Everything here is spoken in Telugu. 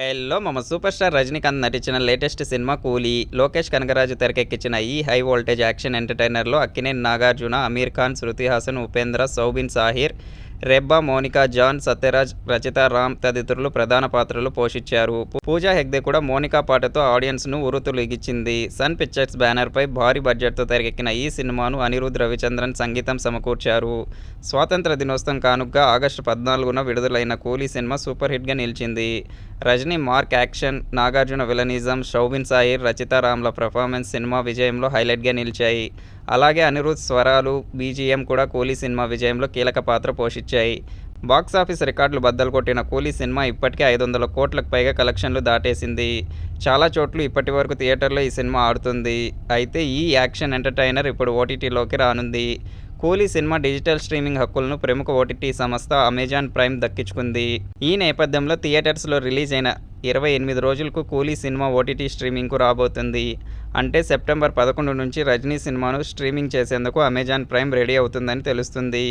హలో మమ సూపర్ స్టార్ రజనీకాంత్ నటించిన లేటెస్ట్ సినిమా కూలీ. లోకేష్ కనగరాజు తెరకెక్కించిన ఈ హై వోల్టేజ్ యాక్షన్ ఎంటర్టైనర్లో అక్కినేని నాగార్జున అమీర్ ఖాన్ శృతి హాసన్ ఉపేంద్ర సౌబిన్ సాహిర్ రెబ్బా మోనికా జాన్ సత్యరాజ్ రచిత రామ్ తదితరులు ప్రధాన పాత్రలు పోషించారు. పూజా హెగ్దే కూడా మోనికా పాటతో ఆడియన్స్ను ఉరుతులిగిచ్చింది. సన్ పిక్చర్స్ బ్యానర్పై భారీ బడ్జెట్తో తెరకెక్కిన ఈ సినిమాను అనిరుద్ రవిచంద్రన్ సంగీతం సమకూర్చారు. స్వాతంత్ర దినోత్సవం కానుగ్గా ఆగస్టు పద్నాలుగున విడుదలైన కూలీ సినిమా సూపర్ హిట్గా నిలిచింది. Rajini mark action Nagarjuna villainism Soubin Shahir Rachita రామ్ల performance cinema విజయంలో హైలైట్గా నిలిచాయి. అలాగే అనిరుద్ స్వరాలు బీజిఎం కూడా కూలీ సినిమా విజయంలో కీలక పాత్ర పోషించారు వచ్చాయి. బాక్సాఫీస్ రికార్డులు బద్దలు కొట్టిన కూలీ సినిమా ఇప్పటికే ఐదు వందల కోట్లకు పైగా కలెక్షన్లు దాటేసింది. చాలా చోట్ల ఇప్పటి వరకు థియేటర్లో ఈ సినిమా ఆడుతుంది. అయితే ఈ యాక్షన్ ఎంటర్టైనర్ ఇప్పుడు ఓటీటీలోకి రానుంది. కూలీ సినిమా డిజిటల్ స్ట్రీమింగ్ హక్కులను ప్రముఖ ఓటీటీ సంస్థ అమెజాన్ ప్రైమ్ దక్కించుకుంది. ఈ నేపథ్యంలో థియేటర్స్లో రిలీజ్ అయిన ఇరవై ఎనిమిది రోజులకు కూలీ సినిమా ఓటీటీ స్ట్రీమింగ్కు రాబోతుంది. అంటే సెప్టెంబర్ పదకొండు నుంచి రజనీ సినిమాను స్ట్రీమింగ్ చేసేందుకు అమెజాన్ ప్రైమ్ రెడీ అవుతుందని తెలుస్తుంది.